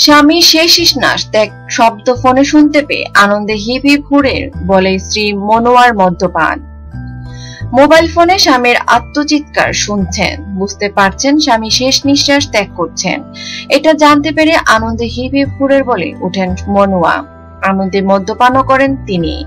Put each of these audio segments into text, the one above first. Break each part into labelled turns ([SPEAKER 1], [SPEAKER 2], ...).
[SPEAKER 1] স্বামী শেষ নিঃশ্বাস ত্যাগ শব্দ ফোনে শুনতে পেয়ে আনন্দে হিপ হিপ হুড়ে বলে স্ত্রী মনোয়ার মদ্যপান। মোবাইল ফোনে স্বামীর আত্মচিৎকার শুনছেন। বুঝতে পারছেন স্বামী শেষ নিঃশ্বাস ত্যাগ করছেন। এটা জানতে পেরে আনন্দে হিপ হিপ হুড়ের বলে উঠেন মনোয়া। আনন্দে মদ্যপানও করেন তিনি।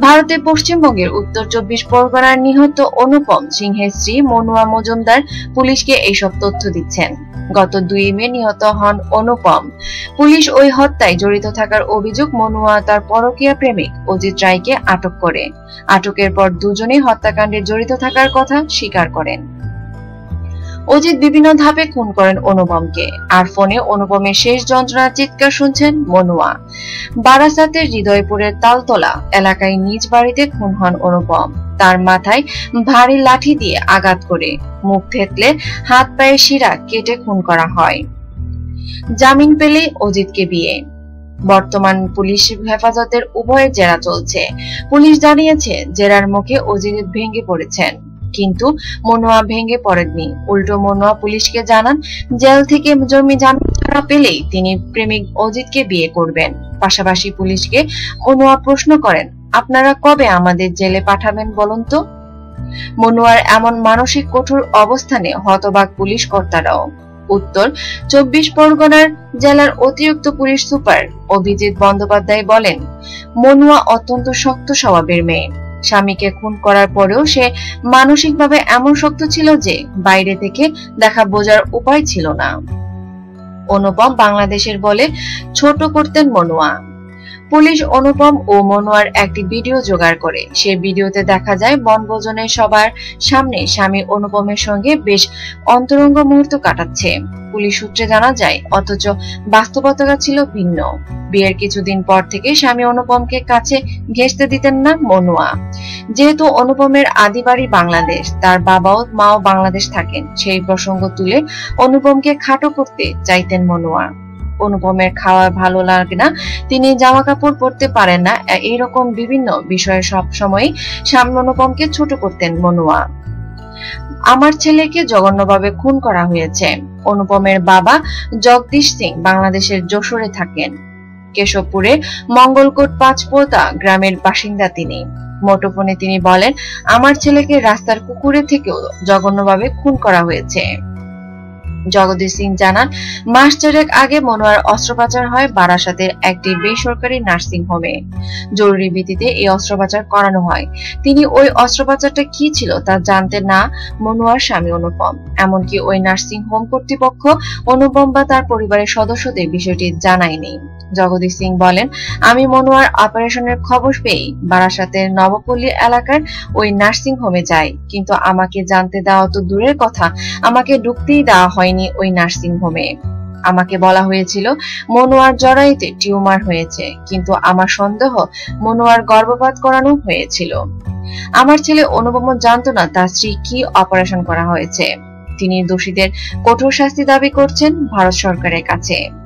[SPEAKER 1] ভারতের পশ্চিমবঙ্গের উত্তর চব্বিশ পরগনার নিহত অনুপম সিংহের স্ত্রী মনুয়া মজুমদার পুলিশকে এইসব তথ্য দিচ্ছেন। গত দুই মে নিহত হন অনুপম। পুলিশ ওই হত্যায় জড়িত থাকার অভিযোগ মনুয়া তার পরকীয়া প্রেমিক অজিত রায়কে আটক করে। আটকের পর দুজনেই হত্যাকাণ্ডে জড়িত থাকার কথা স্বীকার করেন। অজিত বিভিন্ন ধাপে খুন করেন অনুপমকে। আর ফোনে অনুপমের শেষ যন্ত্রণার চিৎকার শুনছেন মনুয়া। বারাসাতের হৃদয়পুরের তালতলা এলাকায় নিজ বাড়িতে খুন হন অনুপম। তার মাথায় ভারী লাঠি দিয়ে আঘাত করে। মুখ থেতলে হাত পায়ে শিরা কেটে খুন করা হয়। জামিন পেলে অজিতকে বিয়ে। বর্তমান পুলিশ হেফাজতের উভয়ের জেরা চলছে। পুলিশ জানিয়েছে, জেরার মুখে অজিত ভেঙে পড়েছেন। কিন্তু মনোয়া ভেঙে পড়েননি। উল্টো মনোয়া পুলিশকে জানান, জেল থেকে জমি ছাড়া পেলেই তিনি প্রেমিক অজিতকে বিয়ে করবেন। পাশাপাশি পুলিশকে মনোয়া প্রশ্ন করেন, আপনারা কবে আমাদের জেলে পাঠাবেন বলুন তো? মনোয়ার এমন মানসিক কঠোর অবস্থানে হতবাক পুলিশ কর্তারাও। উত্তর, চব্বিশ পরগনার জেলার অতিরিক্ত পুলিশ সুপার অভিজিৎ বন্দ্যোপাধ্যায় বলেন, মনুয়া অত্যন্ত শক্ত স্বভাবের মেয়ে। স্বামীকে খুন করার পরেও সে মানসিকভাবে এমন শক্ত ছিল যে বাইরে থেকে দেখা বোঝার উপায় ছিল না। অনুপম বাংলাদেশের বলে, ছোট করতেন মনুয়া। পুলিশ অনুপম ও মনোয়ার একটি ভিডিও জোগাড় করে। সে ভিডিওতে দেখা যায় বনভোজনের সবার সামনে স্বামী অনুপমের সঙ্গে বেশ অন্তরঙ্গ মুহূর্ত কাটাচ্ছে। পুলিশ সূত্রে জানা যায়, অথচ বাস্তবতা ছিল ভিন্ন। বিয়ের কিছুদিন পর থেকে স্বামী অনুপমকে কাছে ঘেঁষতে দিতেন না মনুয়া। যেহেতু অনুপমের আদি বাড়ি বাংলাদেশ, তার বাবাও মাও বাংলাদেশ থাকেন, সেই প্রসঙ্গ তুলে অনুপমকে খাটো করতে চাইতেন মনুয়া। অনুপমের খাওয়া ভালো লাগে না, তিনি জামা কাপড় পরতে পারেন না এইরকম বিভিন্ন বিষয়ে সব সময় সামনে অনুপমকে ছোট করতেন মনুয়া। আমার ছেলেকে জঘন্যভাবে খুন করা হয়েছে। অনুপমের বাবা জগদীশ সিং বাংলাদেশের যশোরে থাকেন। কেশবপুরে মঙ্গলকোট পাঁচপোতা গ্রামের বাসিন্দা তিনি। মোটোফোনে তিনি বলেন, আমার ছেলেকে রাস্তার কুকুরে থেকেও জঘন্যভাবে খুন করা হয়েছে। জগদীশ সিং জানান, মাস চারেক আগে মনোয়ার অস্ত্রোপচার হয় বারাসাতের একটি বেসরকারি নার্সিং হোমে। জরুরি ভিত্তিতে এই অস্ত্রোপচার করানো হয়। তিনি ওই অস্ত্রোপচারটা কি ছিল তা জানতে না মনোয়ার স্বামী অনুপম। এমনকি ওই নার্সিং হোম কর্তৃপক্ষ অনুপম বা তার পরিবারের সদস্যদের বিষয়টি জানায়নি। জগদীশ সিং বলেন, আমি মনোয়ার অপারেশনের খবর পেয়ে বারাসাতের নবপল্লী এলাকার ওই নার্সিং হোমে যাই। কিন্তু আমাকে জানতে দেওয়া তো দূরের কথা, আমাকে ঢুকতেই দেওয়া হয়নি ওই নার্সিং হোমে। আমাকে বলা হয়েছিল, মনোয়ার জরাইতে টিউমার হয়েছে, কিন্তু আমার সন্দেহ মনোয়ার গর্ভপাত করানো হয়েছিল। আমার ছেলে অনুপম জানতো না তার স্ত্রী কি অপারেশন করা হয়েছে। তিনি দোষীদের কঠোর শাস্তি দাবি করছেন ভারত সরকারের কাছে।